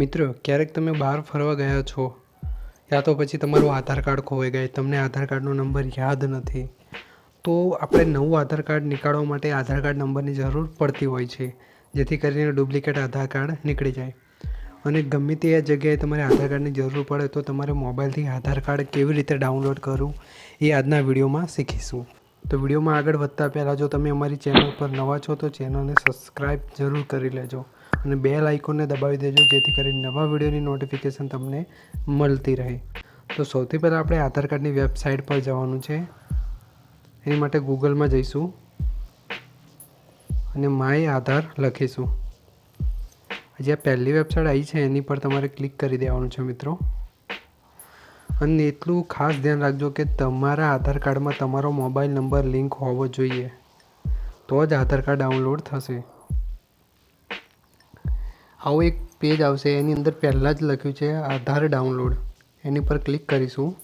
મિત્રો, ક્યારેક તમે બહાર ફરવા ગયા છો, યા તો પછી તમારું આધાર કાર્ડ ખોવાઈ ગયું, તમને આધાર કાર્ડનો નંબર યાદ નથી, તો આપણે નવું આધાર કાર્ડ નીકાળવા માટે આધાર કાર્ડ નંબરની જરૂર પડતી હોય છે, જેથી કરીને ડુપ્લિકેટ આધાર કાર્ડ નીકળી જાય. અને ગમે તે જગ્યાએ તમારે આધાર કાર્ડની જરૂર પડે, તો તમારે મોબાઈલથી આધાર કાર્ડ કેવી રીતે ડાઉનલોડ કરવું, એ આજના વિડીયોમાં શીખીશું. તો વિડીયોમાં આગળ વધતા પહેલાં જો તમે અમારી ચેનલ પર નવા છો, તો ચેનલને સબસ્ક્રાઈબ જરૂર કરી લેજો. અને બેલ આઇકોનને દબાવી દેજો, જેથી કરીને નવા વિડીયોની નોટિફિકેશન તમને મળતી રહે. તો સૌથી પહેલાં આપણે આધાર કાર્ડની વેબસાઇટ પર જવાનું છે. એની માટે ગૂગલમાં જઈશું. અને માય આધાર લખીશું. જે પહેલી વેબસાઇટ આવી છે, એની પર તમારે ક્લિક કરી દેવાનું છે મિત્રો. અને એટલું ખાસ ધ્યાન રાખજો કે તમારા આધાર કાર્ડમાં તમારો મોબાઈલ નંબર લિંક હોવો જોઈએ. તો જ આધાર કાર્ડ ડાઉનલોડ થશે. આવું એક પેજ આવશે, એની અંદર પહેલાં જ લખ્યું છે આધાર ડાઉનલોડ એની પર ક્લિક કરીશું.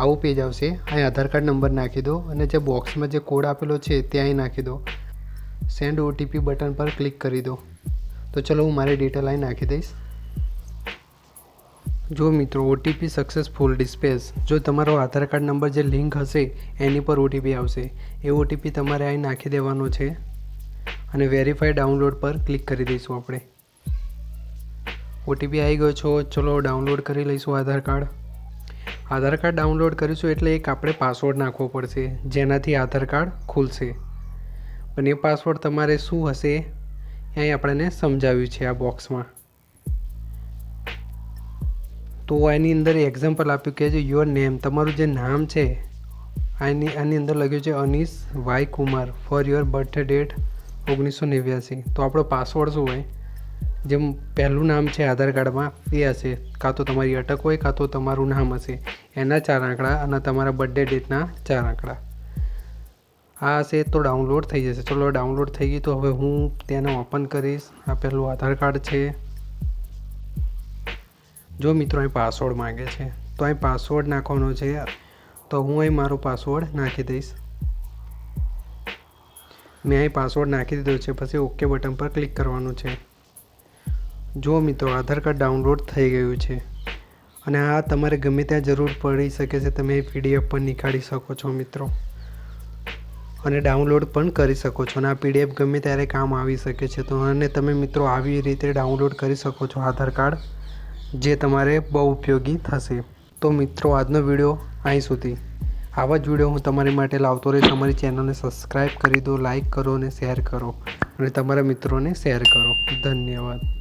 આવું પેજ આવશે. અહીં આધાર કાર્ડ નંબર નાખી દો અને જે બોક્સમાં જે કોડ આપેલો છે ત્યાં નાખી દો. સેન્ડ ઓટીપી બટન પર ક્લિક કરી દો. તો ચલો હું મારી ડિટેલ અહીં નાખી દઈશ. જો મિત્રો ઓટીપી સક્સેસફુલ ડિસ્પેસ જો તમારો આધાર કાર્ડ નંબર જે લિંક હશે, એની પર ઓટીપી આવશે. એ ઓટીપી તમારે અહીં નાખી દેવાનો છે. અને વેરીફાઈ ડાઉનલોડ પર ક્લિક કરી દઈશું આપણે. ઓટીપી આવી ગયો છો, ચલો ડાઉનલોડ કરી લઈશું Aadhaar card. Aadhaar card download કરીશું એટલે એક આપણે પાસવર્ડ નાખવો પડશે, જેનાથી આધાર કાર્ડ ખુલશે. પણ એ પાસવર્ડ તમારે શું હશે અહીં આપણને સમજાવ્યું છે આ બોક્સમાં તો એની અંદર એક્ઝામ્પલ આપ્યું કે જે યોર નેમ તમારું જે નામ છે, આની આની અંદર લખ્યું છે Anish Y Kumar for your birth date ઓગણીસો નેવ્યાસી. તો આપણો પાસવર્ડ શું હોય? જેમ પહેલું નામ છે આધાર કાર્ડમાં, એ હશે. કાં તો તમારી અટક હોય, કાં તો તમારું નામ હશે. એના ચાર આંકડા અને તમારા બર્થડે ડેટના ચાર આંકડા. આ હશે તો ડાઉનલોડ થઈ જશે. ચલો ડાઉનલોડ થઈ ગઈ તો હવે હું તેને ઓપન કરીશ. આ પહેલું આધાર કાર્ડ છે. જો મિત્રો અહીં પાસવર્ડ માગે છે, તો અહીં પાસવર્ડ નાખવાનો છે. તો હું અહીં મારો પાસવર્ડ નાખી દઈશ. મેં અહીં પાસવર્ડ નાખી દીધો છે. પછી ઓકે બટન પર ક્લિક કરવાનું છે. જો મિત્રો, આધાર કાર્ડ ડાઉનલોડ થઈ ગયું છે અને આ તમારે ગમે ત્યાં જરૂર પડી શકે છે, તમે પીડીએફ પણ નીકાળી શકો છો મિત્રો. અને ડાઉનલોડ પણ કરી શકો છો અને આ પીડીએફ ગમે ત્યારે કામ આવી શકે છે, તો અને તમે મિત્રો આવી રીતે ડાઉનલોડ કરી શકો છો આધાર કાર્ડ, જે તમારે બહુ ઉપયોગી થશે. તો મિત્રો, આજનો વીડિયો અહીં સુધી. આવા જ વીડિયો હું તમારી માટે લાવતો રહીશ. અમારી ચેનલને સબસ્ક્રાઈબ કરી દો લાઇક કરો અને શેર કરો. અને તમારા મિત્રોને શેર કરો. ધન્યવાદ.